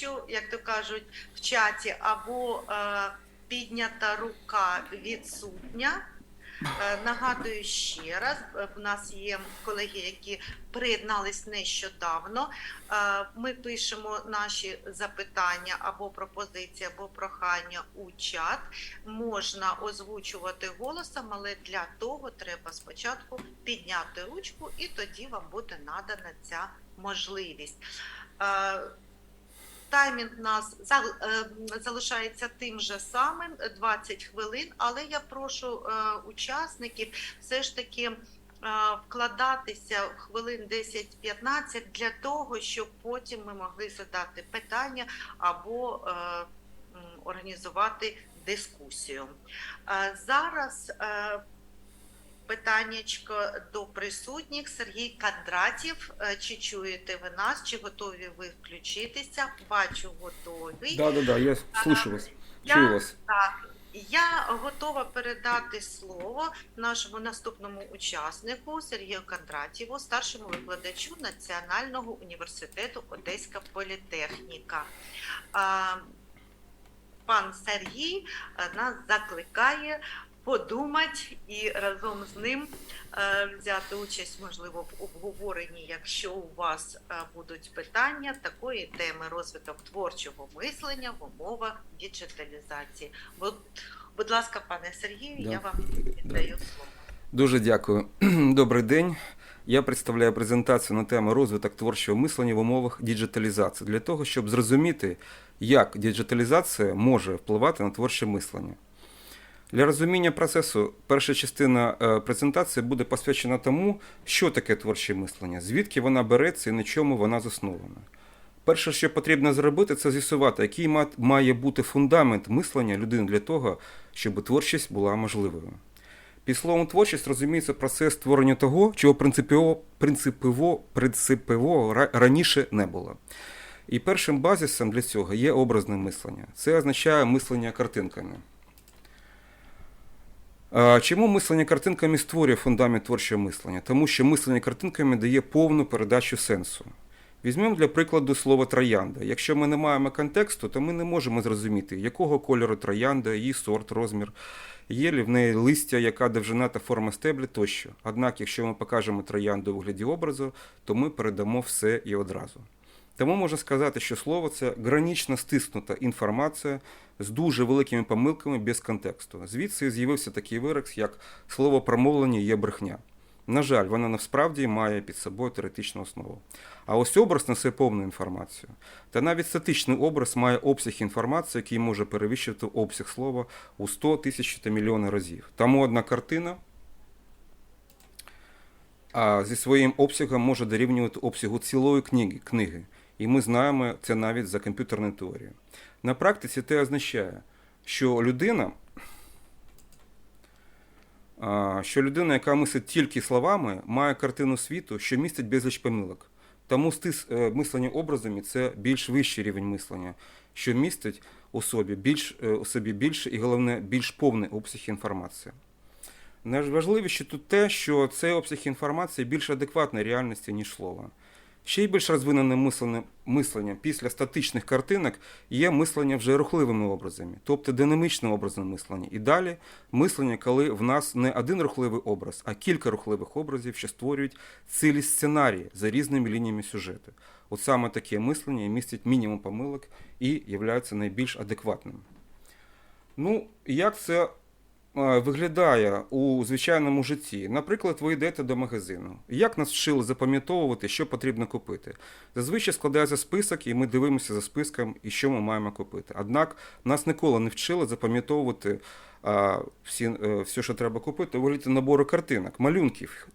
якщо, як то кажуть, в чаті або е, піднята рука відсутня. Е, Нагадую ще раз, е, в нас є колеги, які приєднались нещодавно. Ми пишемо наші запитання або пропозиції, або прохання у чат. Можна озвучувати голосом, але для того треба спочатку підняти ручку, і тоді вам буде надана ця можливість. Е, Таймінг у нас е, залишається тим же самим 20 хвилин, але я прошу е, учасників все ж таки е, вкладатися в хвилин 10-15 для того, щоб потім ми могли задати питання або е, організувати дискусію. Е, Зараз е, питаннячко до присутніх. Сергій Кондратів, е, чи чуєте ви нас, чи готові ви включитися? Бачу, готові. Да, да, да, я слышу вас. Я- Чую вас. Так, я готова передати слово нашому наступному учаснику Сергію Кондратєву, старшому викладачу Національного університету Одеська політехніка. Пан Сергій е, нас закликає подумати і разом з ним е, взяти участь, можливо, в обговоренні, якщо у вас е, будуть питання такої теми розвиток творчого мислення в умовах діджиталізації. Будь, будь ласка, пане Сергію, Да. я вам віддаю слово. Дуже дякую. Добрий день. Я представляю презентацію на тему розвиток творчого мислення в умовах діджиталізації для того, щоб зрозуміти, як діджиталізація може впливати на творче мислення. Для розуміння процесу перша частина е, презентації буде посвячена тому, що таке творче мислення, звідки вона береться і на чому вона заснована. Перше, що потрібно зробити, це з'ясувати, який має бути фундамент мислення людини для того, щоб творчість була можливою. Під словом творчість розуміється процес створення того, чого принципово, принципово, принципово раніше не було. І першим базисом для цього є образне мислення. Це означає мислення картинками. Чому мислення картинками створює фундамент творчого мислення? Тому що мислення картинками дає повну передачу сенсу. Візьмемо для прикладу слово троянда. Якщо ми не маємо контексту, то ми не можемо зрозуміти, якого кольору троянда, її сорт, розмір, є ли в неї листя, яка довжина та форма стебля тощо. Однак, якщо ми покажемо троянду у вигляді образу, то ми передамо все і одразу. Тому можна сказати, що слово це гранічно стиснута інформація з дуже великими помилками без контексту. Звідси з'явився такий вираз, як слово промовлення є брехня. На жаль, вона насправді має під собою теоретичну основу. А ось образ несе повну інформацію. Та навіть статичний образ має обсяг інформації, який може перевищити обсяг слова у 100 тисяч та мільйони разів. Тому одна картина а зі своїм обсягом може дорівнювати обсягу цілої книги, книги. І ми знаємо це навіть за комп'ютерною теорією. На практиці це означає, що людина, що людина, яка мислить тільки словами, має картину світу, що містить безліч помилок. Тому стис, е, мислення образами це більш вищий рівень мислення, що містить у собі більш, е, у собі більше і головне більш повний обсяг інформації. Найважливіше тут те, що цей обсяг інформації більш адекватний реальності, ніж слово. Ще й більш розвиненим мисленням, після статичних картинок є мислення вже рухливими образами, тобто динамічне образне мислення. І далі мислення, коли в нас не один рухливий образ, а кілька рухливих образів, що створюють цілі сценарії за різними лініями сюжету. От саме таке мислення містить мінімум помилок і є найбільш адекватним. Ну, як це виглядає у звичайному житті. Наприклад, ви йдете до магазину. Як нас вчили запам'ятовувати, що потрібно купити? Зазвичай складається список, і ми дивимося за списком, і що ми маємо купити. Однак нас ніколи не вчили запам'ятовувати а, всі, е, все, що треба купити, у вигляді набору картинок, малюнків,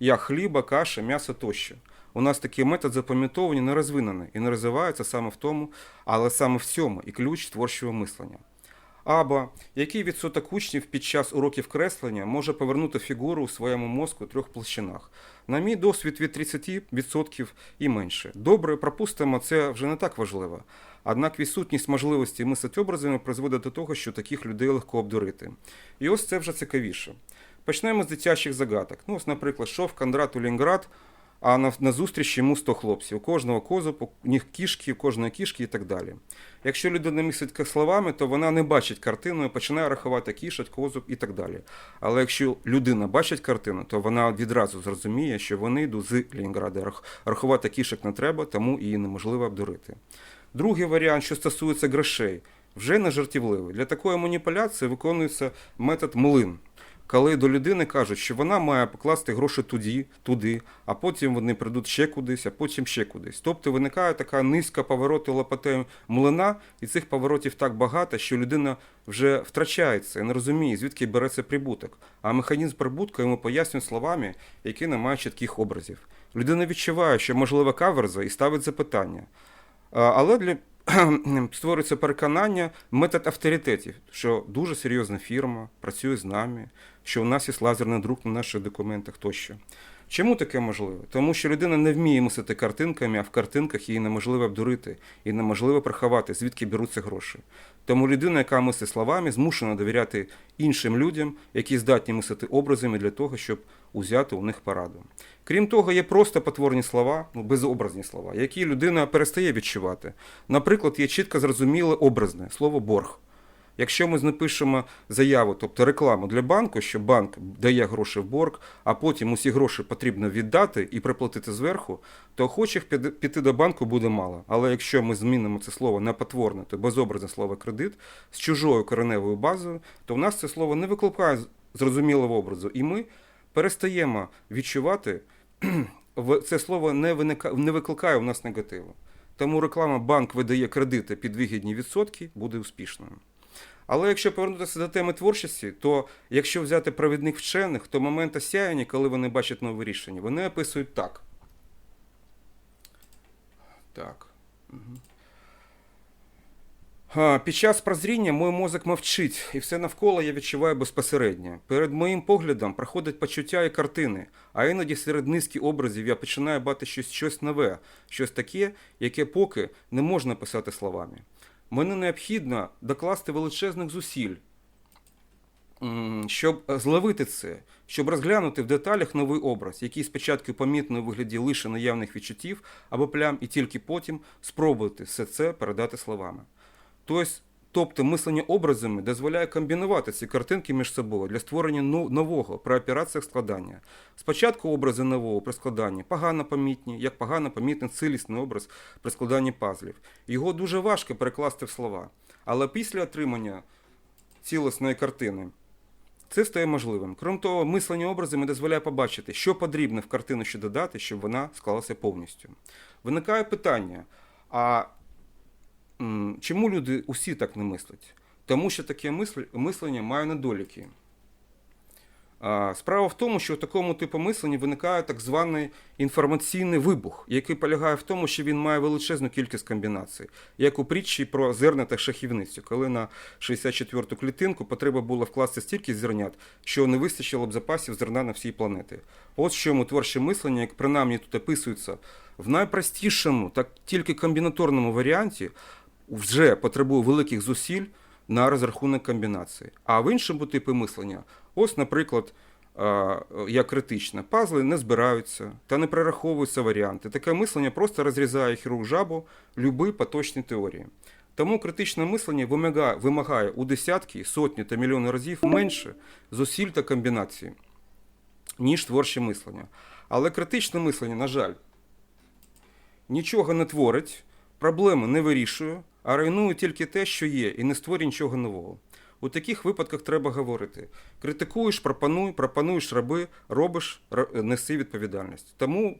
як хліба, каша, м'ясо тощо. У нас такий метод запам'ятовування не розвинений і не розвивається саме в тому, але саме в цьому і ключ творчого мислення. Або який відсоток учнів під час уроків креслення може повернути фігуру у своєму мозку трьох площинах? На мій досвід від 30% і менше. Добре, пропустимо, це вже не так важливо. Однак відсутність можливості мислити образами призводить до того, що таких людей легко обдурити. І ось це вже цікавіше. Почнемо з дитячих загадок. Ну, ось, наприклад, шов Кондрат Лінград, а на, на зустріч йому 100 хлопців. У кожного козу, у них кішки, у кожної кішки і так далі. Якщо людина мислить словами, то вона не бачить картину і починає рахувати кішок, козу і так далі. Але якщо людина бачить картину, то вона відразу зрозуміє, що вони йдуть з Ленінграда. Рах- Рахувати кішок не треба, тому її неможливо обдурити. Другий варіант, що стосується грошей, вже не жартівливий. Для такої маніпуляції виконується метод млин. Коли до людини кажуть, що вона має покласти гроші туди, туди, а потім вони прийдуть ще кудись, а потім ще кудись. Тобто виникає така низька повороту лопатею млина, і цих поворотів так багато, що людина вже втрачається і не розуміє, звідки береться прибуток. А механізм прибутку йому пояснюють словами, які не мають чітких образів. Людина відчуває, що можлива каверза і ставить запитання. Але для створюється переконання, метод авторитетів, що дуже серйозна фірма працює з нами, що у нас є лазерний друк на наших документах тощо. Чому таке можливо? Тому що людина не вміє мислити картинками, а в картинках її неможливо обдурити і неможливо приховати, звідки беруться гроші. Тому людина, яка мислить словами, змушена довіряти іншим людям, які здатні мислити образами для того, щоб узяти у них пораду. Крім того, є просто потворні слова, ну безобразні слова, які людина перестає відчувати. Наприклад, є чітко зрозуміле образне слово борг. Якщо ми напишемо заяву, тобто рекламу для банку, що банк дає гроші в борг, а потім усі гроші потрібно віддати і приплатити зверху, то охочих піти до банку буде мало. Але якщо ми змінимо це слово на потворне, то безобразне слово кредит з чужою кореневою базою, то в нас це слово не викликає зрозумілого образу, і ми перестаємо відчувати, це слово не, виника, не викликає у нас негативу. Тому реклама банк видає кредити під вигідні відсотки буде успішною. Але якщо повернутися до теми творчості, то якщо взяти провідних вчених, то момент осяяння, коли вони бачать нове рішення, вони описують так. Так. Мгм. Під час прозріння мій мозок мовчить, і все навколо я відчуваю безпосередньо. Перед моїм поглядом проходять почуття і картини, а іноді серед низки образів я починаю бачити щось, щось нове, щось таке, яке поки не можна писати словами. Мені необхідно докласти величезних зусиль, щоб зловити це, щоб розглянути в деталях новий образ, який спочатку помітний у вигляді лише наявних відчуттів або плям, і тільки потім спробувати все це передати словами. Тобто, тобто мислення образами дозволяє комбінувати ці картинки між собою для створення нового при операціях складання. Спочатку образи нового при складанні погано помітні, як погано помітний цілісний образ при складанні пазлів. Його дуже важко перекласти в слова. Але після отримання цілісної картини це стає можливим. Крім того, мислення образами дозволяє побачити, що потрібно в картину ще додати, щоб вона склалася повністю. Виникає питання: а чому люди усі так не мислять? Тому що таке мислення має недоліки. Справа в тому, що у такому типу мислення виникає так званий інформаційний вибух, який полягає в тому, що він має величезну кількість комбінацій, як у притчі про зерна та шахівницю, коли на 64-ту клітинку потреба було вкласти стільки зернят, що не вистачило б запасів зерна на всій планеті. От в чому творче мислення, як принаймні тут описується, в найпростішому, так тільки комбінаторному варіанті вже потребує великих зусиль на розрахунок комбінації. А в іншому типі мислення, ось, наприклад, як критичне, пазли не збираються та не перераховуються варіанти. Таке мислення просто розрізає хірург жабу любі поточні теорії. Тому критичне мислення вимагає, вимагає у десятки, сотні та мільйони разів менше зусиль та комбінації, ніж творче мислення. Але критичне мислення, на жаль, нічого не творить, проблеми не вирішує, а руйнує тільки те, що є, і не створює нічого нового. У таких випадках треба говорити: критикуєш, пропонуй, пропонуєш раби, робиш, неси відповідальність. Тому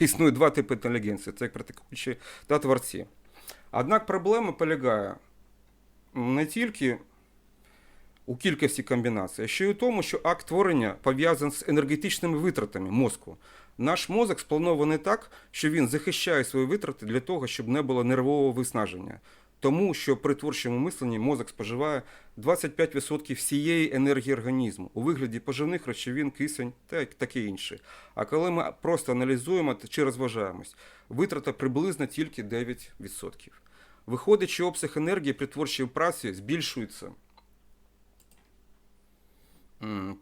існує два типи інтелігенції: це критикуючі та творці. Однак проблема полягає не тільки у кількості комбінацій, а ще й у тому, що акт творення пов'язаний з енергетичними витратами мозку. Наш мозок спланований так, що він захищає свої витрати для того, щоб не було нервового виснаження. Тому що при творчому мисленні мозок споживає 25% всієї енергії організму у вигляді поживних речовин, кисень та таке інше. А коли ми просто аналізуємо чи розважаємось, витрата приблизно тільки 9%. Виходить, що обсяг енергії при творчій праці збільшується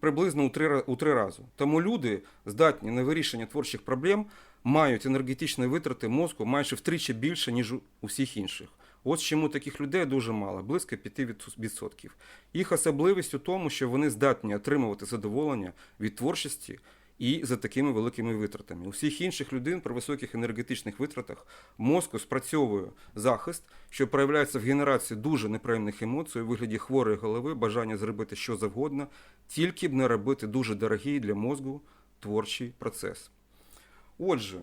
приблизно у три, у три рази. Тому люди, здатні на вирішення творчих проблем, мають енергетичні витрати мозку майже втричі більше, ніж у всіх інших. Ось чому таких людей дуже мало, близько 5%. Їх особливість у тому, що вони здатні отримувати задоволення від творчості і за такими великими витратами. У всіх інших людей при високих енергетичних витратах мозку спрацьовує захист, що проявляється в генерації дуже неприємних емоцій у вигляді хворої голови, бажання зробити що завгодно, тільки б не робити дуже дорогий для мозку творчий процес. Отже,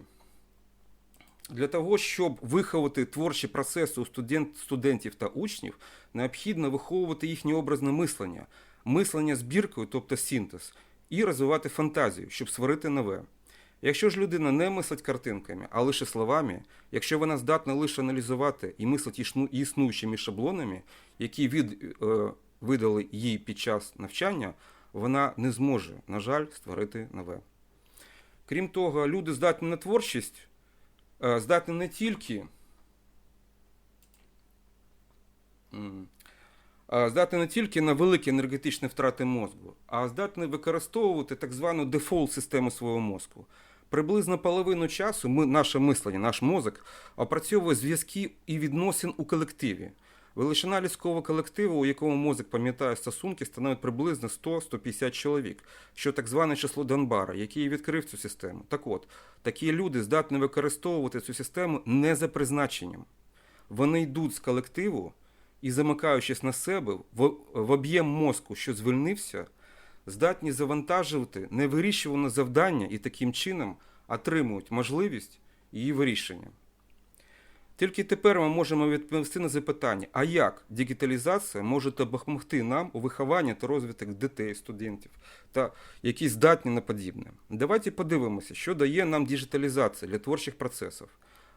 для того, щоб виховати творчі процеси у студент, студентів та учнів, необхідно виховувати їхнє образне мислення, мислення збіркою, тобто синтез, і розвивати фантазію, щоб створити нове. Якщо ж людина не мислить картинками, а лише словами, якщо вона здатна лише аналізувати і мислить існуючими шаблонами, які від, е, видали їй під час навчання, вона не зможе, на жаль, створити нове. Крім того, люди здатні на творчість, е, здатні не тільки здатні не тільки на великі енергетичні втрати мозку, а здатні використовувати так звану дефолт систему свого мозку. Приблизно половину часу ми, наше мислення, наш мозок опрацьовує зв'язки і відносин у колективі. Величина людського колективу, у якому мозок пам'ятає стосунки, становить приблизно 100-150 чоловік, що так зване число Донбара, який відкрив цю систему. Так от, такі люди здатні використовувати цю систему не за призначенням. Вони йдуть з колективу і, замикаючись на себе, в, об'єм мозку, що звільнився, здатні завантажувати невирішуване завдання і таким чином отримують можливість її вирішення. Тільки тепер ми можемо відповісти на запитання, а як дигіталізація може допомогти нам у вихованні та розвитку дітей, студентів, та які здатні на подібне. Давайте подивимося, що дає нам діджиталізація для творчих процесів.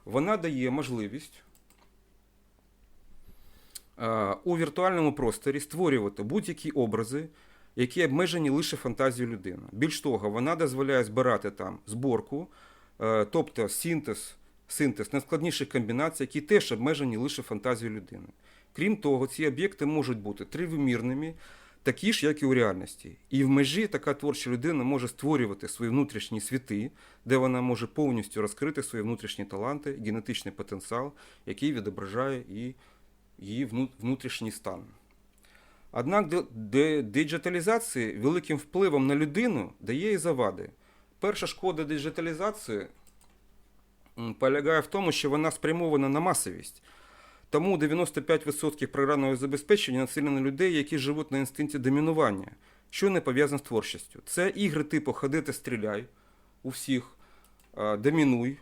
Вона дає можливість у віртуальному просторі створювати будь-які образи, які обмежені лише фантазією людини. Більш того, вона дозволяє збирати там зборку, е, тобто синтез, синтез найскладніших комбінацій, які теж обмежені лише фантазією людини. Крім того, ці об'єкти можуть бути тривимірними, такі ж, як і у реальності. І в межі така творча людина може створювати свої внутрішні світи, де вона може повністю розкрити свої внутрішні таланти, генетичний потенціал, який відображає і її внутрішній стан. Однак диджиталізації великим впливом на людину дає і завади. Перша шкода диджиталізації полягає в тому, що вона спрямована на масовість. Тому 95% програмного забезпечення націлено на людей, які живуть на інстинкті домінування, що не пов'язано з творчістю. Це ігри типу Ходи та стріляй у всіх, домінуй.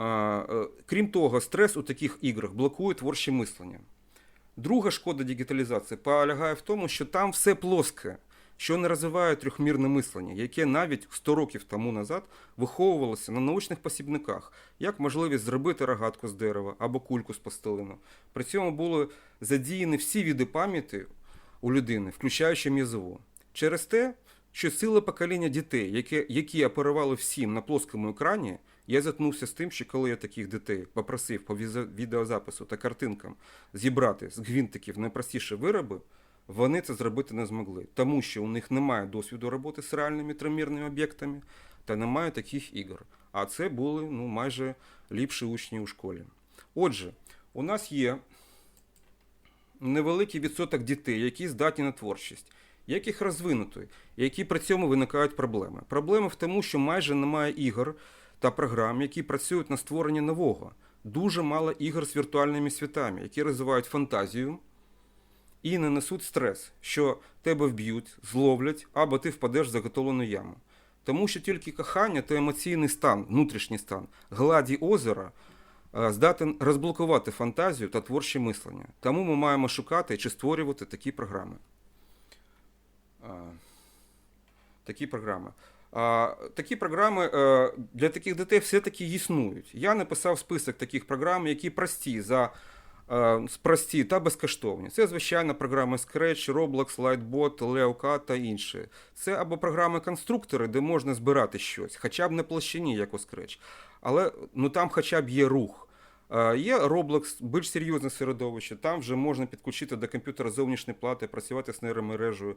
Е, Крім того, стрес у таких іграх блокує творче мислення. Друга шкода дигіталізації полягає в тому, що там все плоске, що не розвиває трьохмірне мислення, яке навіть 100 років тому назад виховувалося на научних посібниках, як можливість зробити рогатку з дерева або кульку з пластилину. При цьому були задіяні всі види пам'яті у людини, включаючи м'язову. Через те, що ціле покоління дітей, які оперували всім на плоскому екрані, я зіткнувся з тим, що коли я таких дітей попросив по відеозапису та картинкам зібрати з гвинтиків найпростіші вироби, вони це зробити не змогли, тому що у них немає досвіду роботи з реальними тримірними об'єктами та немає таких ігор. А це були ну, майже ліпші учні у школі. Отже, у нас є невеликий відсоток дітей, які здатні на творчість, як їх розвинути, які при цьому виникають проблеми. Проблема в тому, що майже немає ігор та програм, які працюють на створення нового. Дуже мало ігор з віртуальними світами, які розвивають фантазію і не несуть стрес, що тебе вб'ють, зловлять або ти впадеш в заготовлену яму. Тому що тільки кохання та емоційний стан, внутрішній стан, гладі озера е, здатен розблокувати фантазію та творче мислення. Тому ми маємо шукати чи створювати такі програми. Е, Такі програми. Такі програми е, для таких дітей все-таки існують. Я написав список таких програм, які прості за е, прості та безкоштовні. Це, звичайно, програми Scratch, Roblox, Lightbot, LeoCat та інші. Це або програми-конструктори, де можна збирати щось, хоча б не площині, як у Scratch, але ну, там хоча б є рух. Е, Є Roblox, більш серйозне середовище, там вже можна підключити до комп'ютера зовнішні плати, працювати з нейромережею.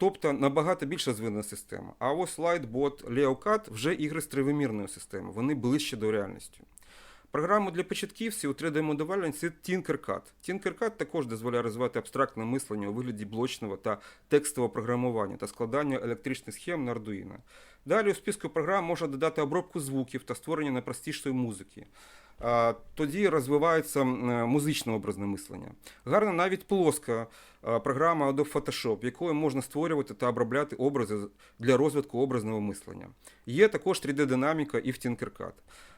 Тобто набагато більш розвинена система. А ось Lightbot, LeoCAD вже ігри з тривимірною системою, вони ближче до реальності. Програму для початківців у 3D-моделюванні це Tinkercad. Tinkercad також дозволяє розвивати абстрактне мислення у вигляді блочного та текстового програмування та складання електричних схем на Arduino. Далі у списку програм можна додати обробку звуків та створення найпростішої музики. Тоді розвивається е, музичне образне мислення. Гарна навіть плоска е, програма Adobe Photoshop, якою можна створювати та обробляти образи для розвитку образного мислення. Є також 3D-динаміка і в Tinkercad.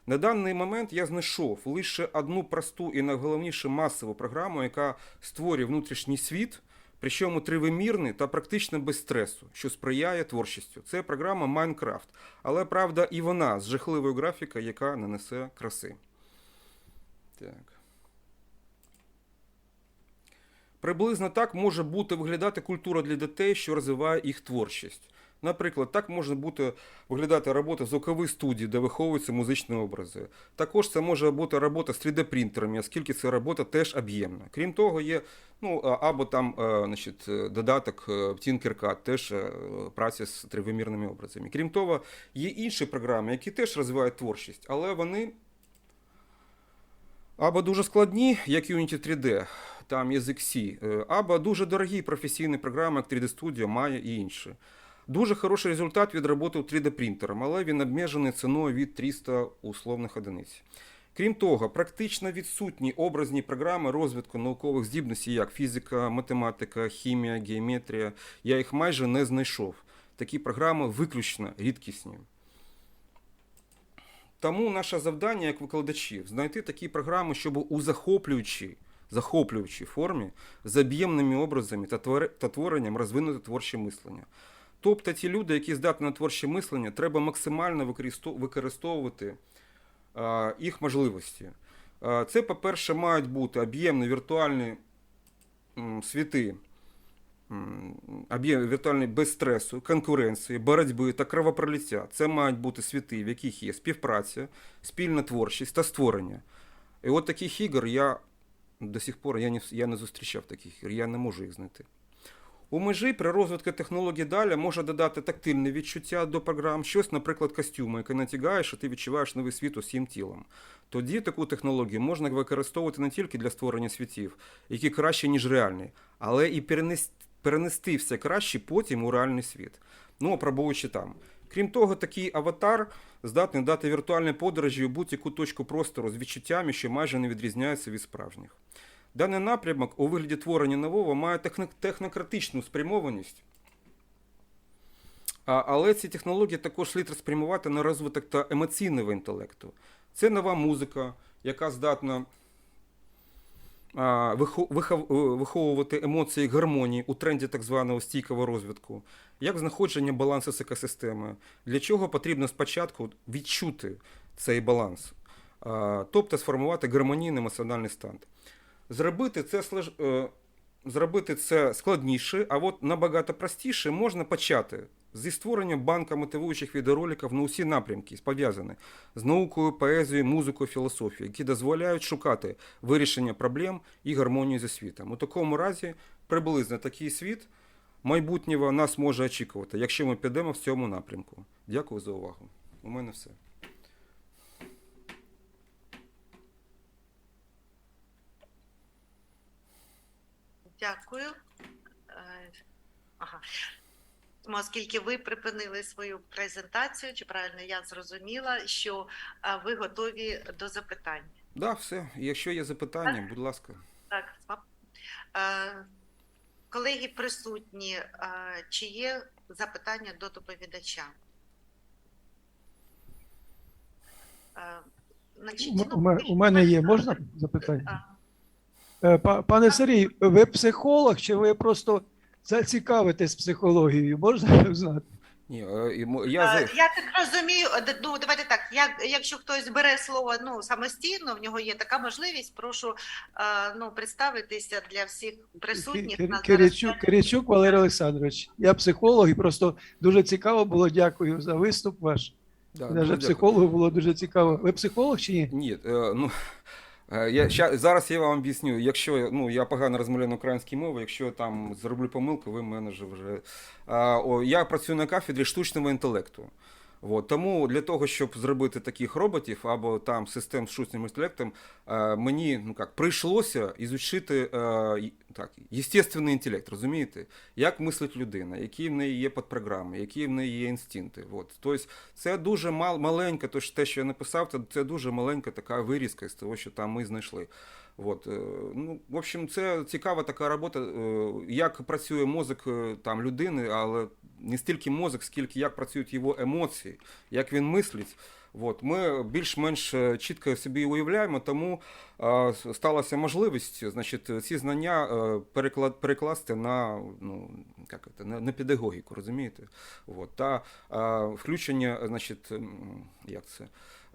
На даний момент я знайшов лише одну просту і найголовніше масову програму, яка створює внутрішній світ, причому тривимірний та практично без стресу, що сприяє творчістю. Це програма Minecraft, але правда і вона з жахливою графікою, яка не несе краси. Так. Приблизно так може бути виглядати культура для дітей, що розвиває їх творчість. Наприклад, так може бути виглядати робота звукової студії, де виховуються музичні образи. Також це може бути робота з 3D-принтерами, оскільки ця робота теж об'ємна. Крім того, є ну, або там е, значить, е, додаток е, Tinkercad, теж праця з тривимірними образами. Крім того, є інші програми, які теж розвивають творчість, але вони або дуже складні, як Unity 3D, там язик C, е, або дуже дорогі професійні програми, як 3D Studio, Maya і інші. Дуже хороший результат від роботи 3D принтером, але він обмежений ціною від 300 условних одиниць. Крім того, практично відсутні образні програми розвитку наукових здібностей, як фізика, математика, хімія, геометрія. Я їх майже не знайшов. Такі програми виключно рідкісні. Тому наше завдання як викладачів знайти такі програми, щоб у захоплюючій, захоплюючій формі з об'ємними образами та, творенням розвинути творче мислення. Тобто ті люди, які здатні на творче мислення, треба максимально використовувати їх можливості. Це, по-перше, мають бути об'ємні віртуальні світи, об'єм віртуальний без стресу, конкуренції, боротьби та кровопролиття. Це мають бути світи, в яких є співпраця, спільна творчість та створення. І от таких ігор я до сих пор я не, я не зустрічав таких ігор, я не можу їх знайти. У межі при розвитку технологій далі може додати тактильне відчуття до програм, щось, наприклад, костюми, які натягаєш, і ти відчуваєш новий світ усім тілом. Тоді таку технологію можна використовувати не тільки для створення світів, які краще, ніж реальні, але і перенести, перенести все краще потім у реальний світ. Ну, опробуючи там. Крім того, такий аватар здатний дати віртуальні подорожі у будь-яку точку простору з відчуттями, що майже не відрізняються від справжніх. Даний напрямок у вигляді творення нового має технократичну спрямованість, але ці технології також слід спрямувати на розвиток та емоційного інтелекту. Це нова музика, яка здатна а, вихо- вихов- е, виховувати емоції гармонії у тренді так званого стійкого розвитку, як знаходження балансу з екосистеми, для чого потрібно спочатку відчути цей баланс, тобто сформувати гармонійний емоціональний стан. Зробити це, е, зробити це складніше, а от набагато простіше можна почати зі створення банка мотивуючих відеороликів на усі напрямки, пов'язані з наукою, поезією, музикою, філософією, які дозволяють шукати вирішення проблем і гармонію зі світом. У такому разі приблизно такий світ майбутнього нас може очікувати, якщо ми підемо в цьому напрямку. Дякую за увагу. У мене все. Дякую. Е, Ага. Тому, Оскільки ви припинили свою презентацію, чи правильно я зрозуміла, що е, ви готові до запитань? Да, все. Якщо є запитання, будь ласка. Так, Е, колеги присутні, чи є запитання до доповідача? Значить, ну, У мене є, можна запитання? Е, па- Пане Сергій, ви психолог чи ви просто зацікавитесь психологією? Можна знати? Ні, е, я Е, за... Я так розумію, ну давайте так. Як, якщо хтось бере слово ну самостійно, в нього є така можливість. Прошу ну представитися для всіх присутніх. Кир- зараз Киричук, Киричук Валерій Олександрович. Я психолог і просто дуже цікаво було. Дякую за виступ ваш. Да, Навіть психологу було дуже цікаво. Ви психолог чи ні? Ні, е, ну Я, ща, зараз я вам об'ясню. Якщо ну, я погано розмовляю на українській мові, якщо там зроблю помилку, ви мене вже вже. О, я працюю на кафедрі штучного інтелекту. От, тому для того, щоб зробити таких роботів або там систем з штучним інтелектом, е, мені ну як прийшлося ізучити е, так, естественний інтелект, розумієте? Як мислить людина, які в неї є підпрограми, які в неї є інстинкти. От. Тобто це дуже мал, маленька, то те, що я написав, це дуже маленька така вирізка з того, що там ми знайшли. От, е, ну, в общем, це цікава така робота, е, як працює мозок е, там, людини, але не стільки мозок, скільки як працюють його емоції, як він мислить. От, ми більш-менш е, чітко собі уявляємо, тому сталася можливість значить, ці знання перекласти на, ну, як це, на, педагогіку, розумієте? От, та включення, значить, як це,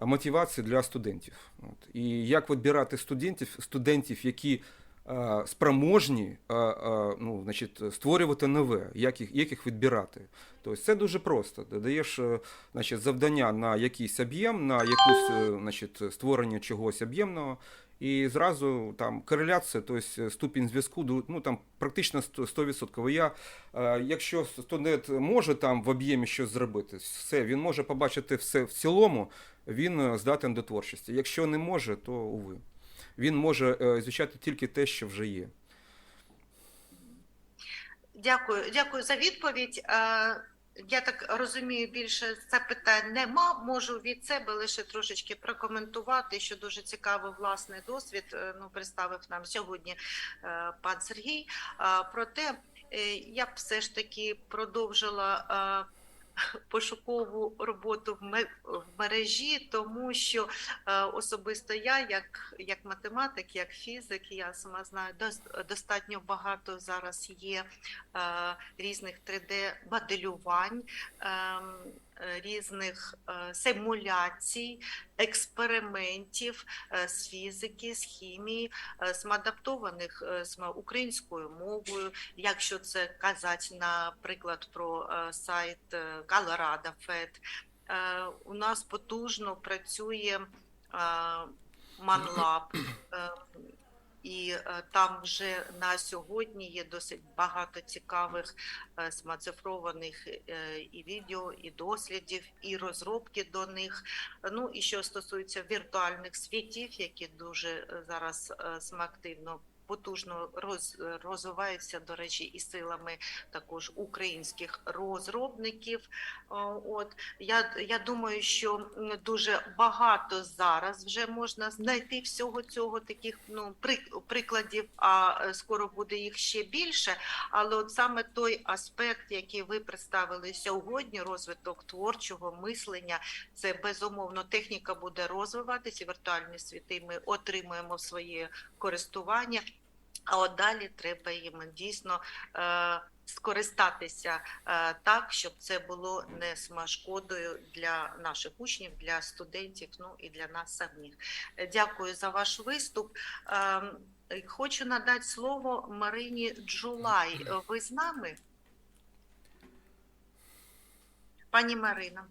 мотивації для студентів. От. І як відбирати студентів, студентів, які е, спроможні е, е, ну, значить, створювати нове, як їх, як їх відбирати. Тобто це дуже просто. Додаєш даєш е, значить, завдання на якийсь об'єм, на якусь е, значить, створення чогось об'ємного, і зразу там кореляція, тобто ступінь зв'язку, ну там практично 100%. Я, е, якщо студент може там в об'ємі щось зробити, все, він може побачити все в цілому, він е, здатен до творчості. Якщо не може, то уви. Він може звучати тільки те, що вже є. Дякую, дякую за відповідь. Я так розумію, більше запитань нема. Можу від себе лише трошечки прокоментувати, що дуже цікавий власний досвід е, ну, представив нам сьогодні е, пан Сергій. Е, Проте я б все ж таки продовжила. Пошукову роботу в ме- в мережі, тому що е, особисто я, як, як математик, як фізик, я сама знаю, дос- достатньо багато зараз є е, різних 3D-моделювань, ем, е, різних е, симуляцій, експериментів е, з фізики, з хімії, е, з е, з українською мовою. Якщо це казати, наприклад, про е, сайт е, Fed, е, у нас потужно працює е, е, і е, там вже на сьогодні є досить багато цікавих е, смацифрованих е, і відео, і дослідів, і розробки до них. Ну і що стосується віртуальних світів, які дуже зараз активно. Потужно роз, розвиваються, до речі, і силами також українських розробників. От я, я думаю, що дуже багато зараз вже можна знайти всього цього таких ну прикладів, а е, скоро буде їх ще більше. Але от саме той аспект, який ви представили сьогодні, розвиток творчого мислення, це безумовно техніка буде розвиватися. Віртуальні світи ми отримуємо в своє користування. А от далі треба їм дійсно е, скористатися е, так, щоб це було не смашкодою для наших учнів, для студентів, ну і для нас самих. Дякую за ваш виступ. Е, Хочу надати слово Марині Джулай. Ви з нами? Пані Марина.